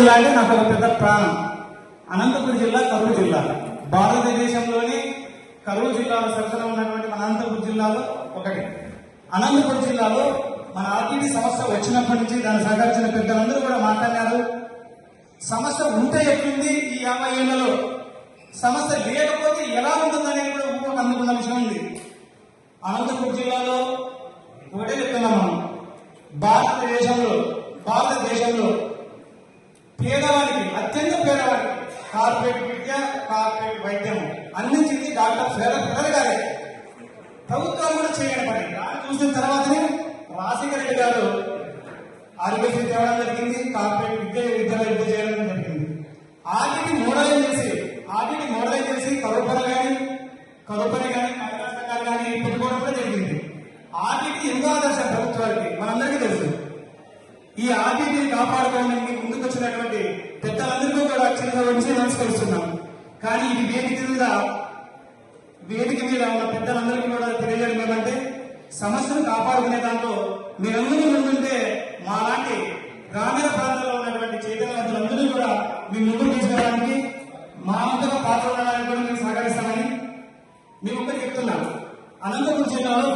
జిల్లా అంటే నాకు ఒక పెద్ద ప్రాణం. అనంతపురం జిల్లా కరూరు జిల్లా. భారతదేశంలోని కరూరు జిల్లాలో సరసన ఉన్నటువంటి మన అనంతపురం జిల్లాలో ఒకటి. అనంతపురం జిల్లాలో మన ఆర్టీడీ సమస్య వచ్చినప్పటి నుంచి దాన్ని సహకరించిన పెద్దలందరూ కూడా మాట్లాడినారు సమస్య ఉంటే ఎట్లుంది ఈ యాభై ఏళ్ళలో సమస్య లేకపోతే ఎలా ఉంటుందనేది కూడా ఊహకు అందుకున్న విషయం ఉంది. అనంతపురం జిల్లాలో ఒకటే చెప్తున్నాం మనం. భారతదేశంలో భారతదేశంలో పేదవాడికి అత్యంత పేదవాడికి కార్పొరేట్ విద్య కార్పొరేట్ వైద్యం అందించింది డాక్టర్ ఫెడర్ ఫెడర్ గారే. ప్రభుత్వాలు కూడా చేయని పని. దాన్ని చూసిన తర్వాతనే రాజశేఖర రెడ్డి గారు ఆరోగ్యశ్రీ తేవడం జరిగింది కార్పొరేట్ విద్య విద్యలో విద్య చేయడం జరిగింది. ఆటిని మోడలైజ్ చేసి ఆటిని మోడలైజ్ చేసి కరుపని కానీ కరుపని కానీ మహిళా సంఘాలు కానీ పెట్టుకోవడం కూడా జరిగింది. ఆటికి ఎంతో ఆదర్శం ప్రభుత్వానికి ఈ ఆర్టీని కాపాడుకోవడానికి ముందుకు వచ్చినటువంటి పెద్దలందరికీ కూడా చిన్న వచ్చి నమస్కరిస్తున్నాం కానీ ఇది వేదిక మీద వేదిక మీద ఉన్న పెద్దలందరికీ కూడా తెలియజేయడం ఏమంటే సమస్యను కాపాడుకునే దాంట్లో మీరందరూ ముందుంటే మా లాంటి గ్రామీణ ప్రాంతాల్లో ఉన్నటువంటి చైతన్యవంతులందరూ కూడా మీ ముందుకు తీసుకోవడానికి మా అంతగా పాల్గొనడానికి కూడా మేము సహకరిస్తామని మేము ఒక్కటి చెప్తున్నాం. అనంతపురం జిల్లాలో